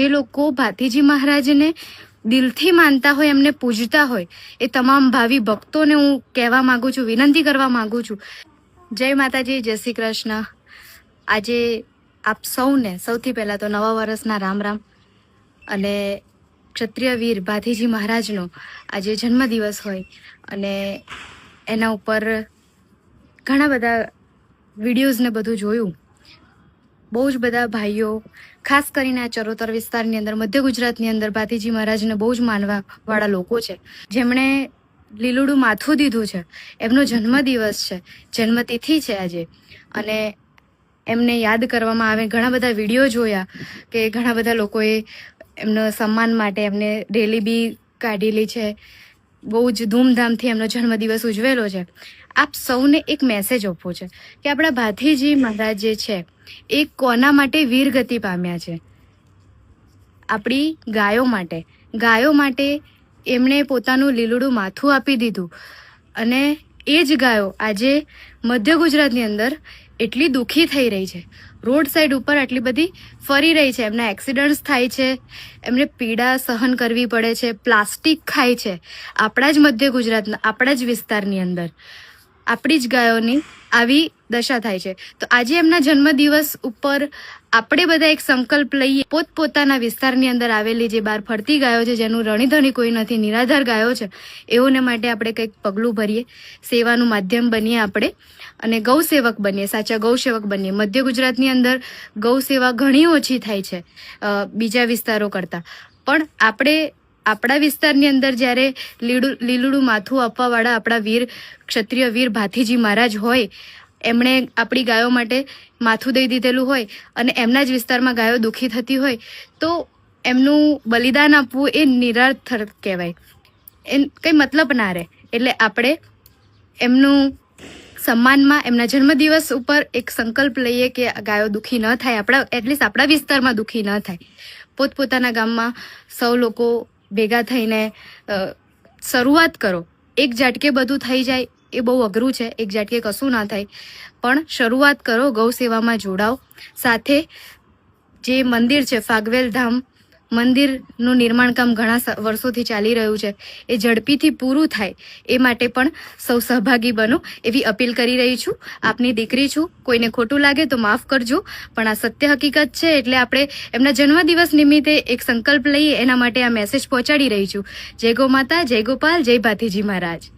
જે લોકો ભાતીજી મહારાજને દિલથી માનતા હોય, એમને પૂજતા હોય, એ તમામ ભાવિ ભક્તોને હું કહેવા માંગુ છું, વિનંતી કરવા માંગુ છું. જય માતાજી, જય શ્રી કૃષ્ણ. આજે આપ સૌને સૌથી પહેલાં તો નવા વર્ષના રામ રામ અને ક્ષત્રિય વીર ભાથીજી મહારાજનો આજે જન્મદિવસ હોય અને એના ઉપર ઘણા બધા વિડીયોઝને બધું જોયું. બહુ જ બધા ભાઈઓ, ખાસ કરીને આ ચરોતર વિસ્તારની અંદર, મધ્ય ગુજરાતની અંદર ભાતીજી મહારાજને બહુ જ માનવા વાળા લોકો છે. જેમણે લીલુડું માથું દીધું છે. એમનો જન્મદિવસ છે, જન્મતિથિ છે આજે. અને એમને યાદ કરવામાં આવે, ઘણા બધા વીડિયો જોયા કે ઘણા બધા લોકોએ એમનો સન્માન માટે એમને રેલી બી કાઢેલી છે. બહુ જ ધૂમધામથી એમનો જન્મદિવસ ઉજવેલો છે. આપ સૌને એક મેસેજ આપવો છે કે આપણા ભાથીજી મહારાજ જે છે, એ કોના માટે વીરગતિ પામ્યા છે? આપણી ગાયો માટે. ગાયો માટે એમણે પોતાનું લીલુડું માથું આપી દીધું. અને એ જ ગાયો આજે મધ્ય ગુજરાતની અંદર એટલી દુઃખી થઈ રહી છે. રોડ સાઈડ ઉપર આટલી બધી ફરી રહી છે. એમના એક્સિડન્ટ્સ થાય છે. એમને પીડા સહન કરવી પડે છે. પ્લાસ્ટિક ખાય છે. આપણા જ મધ્ય ગુજરાતના, આપણા જ વિસ્તારની અંદર. આપણી જ ગાયોની આવી દશા થાય છે. તો આજે એમના જન્મદિવસ ઉપર આપણે બધા એક સંકલ્પ લઈએ. પોતપોતાના વિસ્તારની અંદર આવેલી જે બહાર ફરતી ગાયો છે, જેનું રણીધણી કોઈ નથી, નિરાધાર ગાયો છે, એઓને માટે આપણે કંઈક પગલું ભરીએ. સેવાનું માધ્યમ બનીએ આપણે અને ગૌ સેવક બનીએ, સાચા ગૌસેવક બનીએ. મધ્ય ગુજરાતની અંદર ગૌ સેવા ઘણી ઓછી થાય છે બીજા વિસ્તારો કરતાં. પણ આપણે આપણા વિસ્તારની અંદર જ્યારે લીડું, લીલુડું માથું આપવાવાળા આપણા વીર, ક્ષત્રિય વીર ભાથીજી મહારાજ હોય એમણે આપણી ગાયો માટે માથું દઈ દીધેલું હોય અને એમના જ વિસ્તારમાં ગાયો દુઃખી થતી હોય, તો એમનું બલિદાન આપવું એ નિરાર્થક કહેવાય. એ કંઈ મતલબ ના રહે. એટલે આપણે એમનું સન્માનમાં, એમના જન્મદિવસ ઉપર એક સંકલ્પ લઈએ કે ગાયો દુઃખી ન થાય, આપણા એટલીસ્ટ આપણા વિસ્તારમાં દુઃખી ન થાય. પોતપોતાના ગામમાં સૌ લોકો ભેગા થઈને શરૂઆત કરો. એક ઝાટકે બધું થઈ જાય એ બહુ અઘરું છે, એક કશું ના થાય. પણ શરૂઆત કરો, ગૌ સેવામાં જોડાઓ. સાથે જે મંદિર છે, ફાગવેલ ધામ, મંદિરનું નિર્માણ કામ ઘણા વર્ષોથી ચાલી રહ્યું છે. એ ઝડપીથી પૂરું થાય, એ માટે પણ સૌ સહભાગી બનો એવી અપીલ કરી રહી છું. આપની દીકરી છું, કોઈને ખોટું લાગે તો માફ કરજો, પણ આ સત્ય હકીકત છે, એટલે આપણે એમના જન્મદિવસ નિમિત્તે એક સંકલ્પ લઈએ, એના માટે આ મેસેજ પહોંચાડી રહી છું. જય ગો માતા, જય ગોપાલ, જય ભાતીજી મહારાજ.